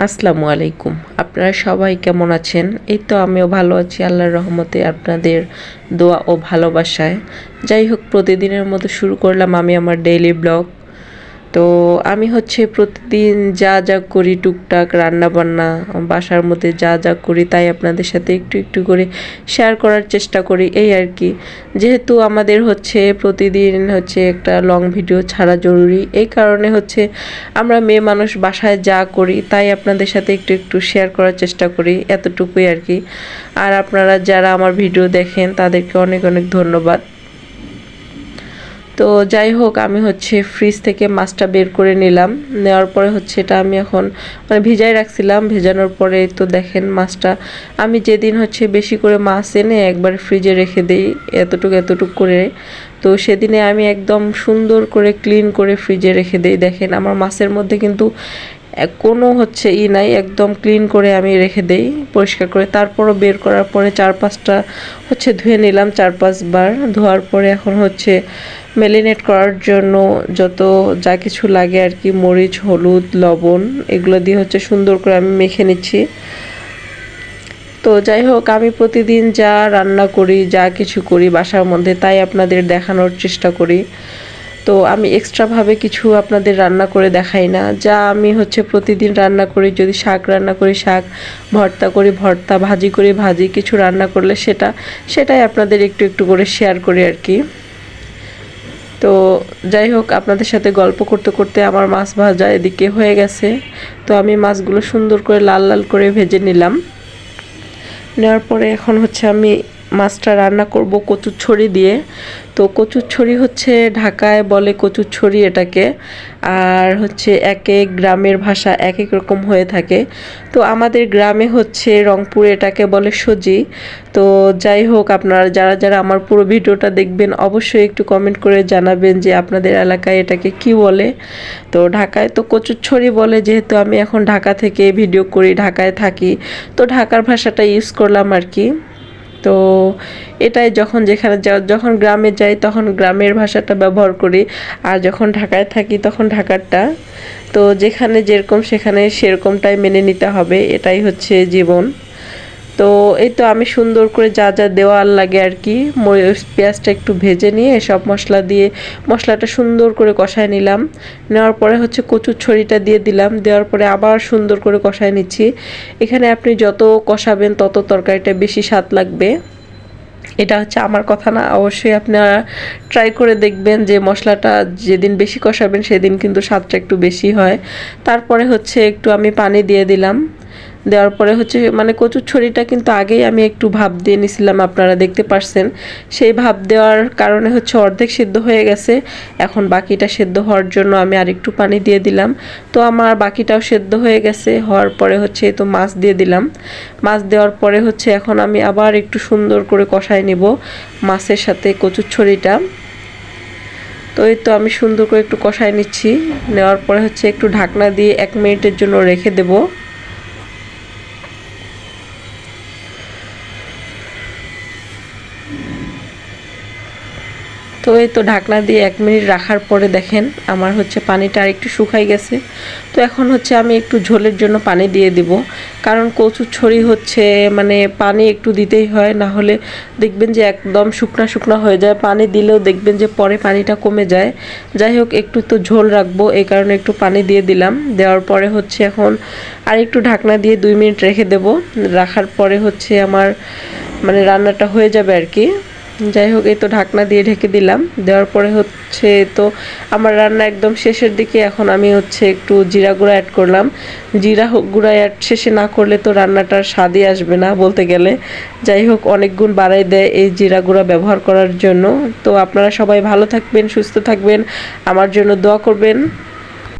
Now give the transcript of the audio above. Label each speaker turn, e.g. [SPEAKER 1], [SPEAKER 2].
[SPEAKER 1] আসসালামু আলাইকুম। আপনারা সবাই কেমন আছেন? এই তো আমিও ভালো আছি, আল্লাহর রহমতে আপনাদের দোয়া ও ভালোবাসায়। যাই হোক, প্রতিদিনের মতো শুরু করলাম আমি আমার ডেইলি ব্লগ তো আমি হচ্ছে প্রতিদিন যা যা করি টুকটাক রান্না বান্না বাসার মধ্যে যা যা করি তাই আপনাদের সাথে একটু একটু করে শেয়ার করার চেষ্টা করি, এই আর কি। যেহেতু আমাদের হচ্ছে প্রতিদিন হচ্ছে একটা লং ভিডিও ছাড়া জরুরি, এই কারণে হচ্ছে আমরা মেয়ে মানুষ বাসায় যা করি তাই আপনাদের সাথে একটু একটু শেয়ার করার চেষ্টা করি, এতটুকুই আর কি। আর আপনারা যারা আমার ভিডিও দেখেন তাদেরকে অনেক অনেক ধন্যবাদ। তো যাই হোক, আমি হচ্ছে ফ্রিজ থেকে মাছটা বের করে নিলাম। নেওয়ার পরে হচ্ছে এটা আমি এখন মানে ভিজাই রাখছিলাম। ভেজানোর পরে তো দেখেন মাছটা, আমি যেদিন হচ্ছে বেশি করে মাছ এনে একবার ফ্রিজে রেখে দিই, এতটুকু এতটুকু করে। তো সেদিনে আমি একদম সুন্দর করে ক্লিন করে ফ্রিজে রেখে দিই। দেখেন আমার মাছের মধ্যে কিন্তু কোনো হচ্ছে ই নাই, একদম ক্লিন করে আমি রেখে দেই, পরিষ্কার করে। তারপরও বের করার পরে চার পাঁচটা হচ্ছে ধুয়ে নিলাম চার পাঁচবার ধোয়ার পরে এখন হচ্ছে মেলিনেট করার জন্য যত যা কিছু লাগে আর কি, মরিচ, হলুদ, লবণ, এগুলো দিয়ে হচ্ছে সুন্দর করে আমি মেখে নিচ্ছি। তো যাই হোক, আমি প্রতিদিন যা রান্না করি, যা কিছু করি বাসার মধ্যে, তাই আপনাদের দেখানোর চেষ্টা করি। তো আমি এক্সট্রাভাবে কিছু আপনাদের রান্না করে দেখাই না। যা আমি হচ্ছে প্রতিদিন রান্না করি, যদি শাক রান্না করি, শাক ভর্তা করি, ভর্তা ভাজি করি, ভাজি কিছু রান্না করলে সেটা, সেটাই আপনাদের একটু একটু করে শেয়ার করি আর কি তো যাই হোক, আপনাদের সাথে গল্প করতে করতে আমার মাছ ভাজা এদিকে হয়ে গেছে। তো আমি মাছগুলো সুন্দর করে লাল লাল করে ভেজে নিলাম। নেওয়ার পরে এখন হচ্ছে আমি মাছটা রান্না করব কচুর ছড়ি দিয়ে। তো কচুর ছড়ি হচ্ছে ঢাকায় বলে কচুর ছড়ি এটাকে। আর হচ্ছে এক এক গ্রামের ভাষা এক এক রকম হয়ে থাকে। তো আমাদের গ্রামে হচ্ছে রংপুরে এটাকে বলে সজি। তো যাই হোক, আপনারা যারা যারা আমার পুরো ভিডিওটা দেখবেন, অবশ্যই একটু কমেন্ট করে জানাবেন যে আপনাদের এলাকায় এটাকে কি বলে। তো ঢাকায় তো কচুর ছড়ি বলে, যেহেতু আমি এখন ঢাকা থেকে ভিডিও করি, ঢাকায় থাকি। তো ঢাকার ভাষাটা ইউজ করলাম আর কি। তো এটাই যখন যেখানে যখন গ্রামে যাই, তখন গ্রামের ভাষাটা ব্যবহার করি। আর যখন ঢাকায় থাকি, তখন ঢাকারটা। তো যেখানে যেরকম, সেখানে সেরকমটাই মেনে নিতে হবে। এটাই হচ্ছে জীবন। তো এই তো আমি সুন্দর করে যা যা দেওয়ার লাগে আর কি পেঁয়াজটা একটু ভেজে নিয়ে সব মশলা দিয়ে মশলাটা সুন্দর করে কষায় নিলাম। নেওয়ার পরে হচ্ছে কচুর ছড়িটা দিয়ে দিলাম, দেওয়ার পরে আবার সুন্দর করে কষায় নিচ্ছি। এখানে আপনি যত কষাবেন তত তরকারিটা বেশি স্বাদ লাগবে। এটা হচ্ছে আমার কথা না, অবশ্যই আপনারা ট্রাই করে দেখবেন যে মশলাটা যেদিন বেশি কষাবেন সেদিন কিন্তু স্বাদটা একটু বেশি হয়। তারপরে হচ্ছে একটু আমি পানি দিয়ে দিলাম। দেওয়ার পরে হচ্ছে মানে কচুর ছড়িটা কিন্তু আগেই আমি একটু ভাব দিয়ে নিছিলাম, আপনারা দেখতে পারছেন। সেই ভাব দেওয়ার কারণে হচ্ছে অর্ধেক সিদ্ধ হয়ে গেছে। এখন বাকিটা সেদ্ধ হওয়ার জন্য আমি আরেকটু পানি দিয়ে দিলাম। তো আমার বাকিটাও সেদ্ধ হয়ে গেছে, হওয়ার পরে হচ্ছে তো মাছ দিয়ে দিলাম। মাছ দেওয়ার পরে হচ্ছে এখন আমি আবার একটু সুন্দর করে কষায় নেব মাছের সাথে কচুর ছড়িটা। তো এই তো আমি সুন্দর করে একটু কষায় নিচ্ছি, নেওয়ার পরে হচ্ছে একটু ঢাকনা দিয়ে এক মিনিটের জন্য রেখে দেবো। তো এই তো ঢাকনা দিয়ে এক মিনিট রাখার পরে দেখেন আমার হচ্ছে পানিটা আর একটু শুকাই গেছে। তো এখন হচ্ছে আমি একটু ঝোলের জন্য পানি দিয়ে দিব। কারণ কচুর ছড়ি হচ্ছে মানে পানি একটু দিতেই হয়, না হলে দেখবেন যে একদম শুকনা শুকনা হয়ে যায়। পানি দিলেও দেখবেন যে পরে পানিটা কমে যায়। যাই হোক, একটু তো ঝোল রাখব, এই কারণে একটু পানি দিয়ে দিলাম। দেওয়ার পরে হচ্ছে এখন আর একটু ঢাকনা দিয়ে দুই মিনিট রেখে দেব। রাখার পরে হচ্ছে আমার মানে রান্নাটা হয়ে যাবে আর কি। যাই হোক, এই তো ঢাকনা দিয়ে ঢেকে দিলাম। দেওয়ার পরে হচ্ছে তো আমার রান্না একদম শেষের দিকে, এখন আমি হচ্ছে একটু জিরা গুঁড়া অ্যাড করলাম। জিরা গুঁড়া অ্যাড শেষে না করলে তো রান্নাটার স্বাদই আসবে না বলতে গেলে। যাই হোক, অনেক গুণ বাড়াই দেয় এই জিরা গুঁড়া ব্যবহার করার জন্য। তো আপনারা সবাই ভালো থাকবেন, সুস্থ থাকবেন। আমার জন্য দোয়া করবেন।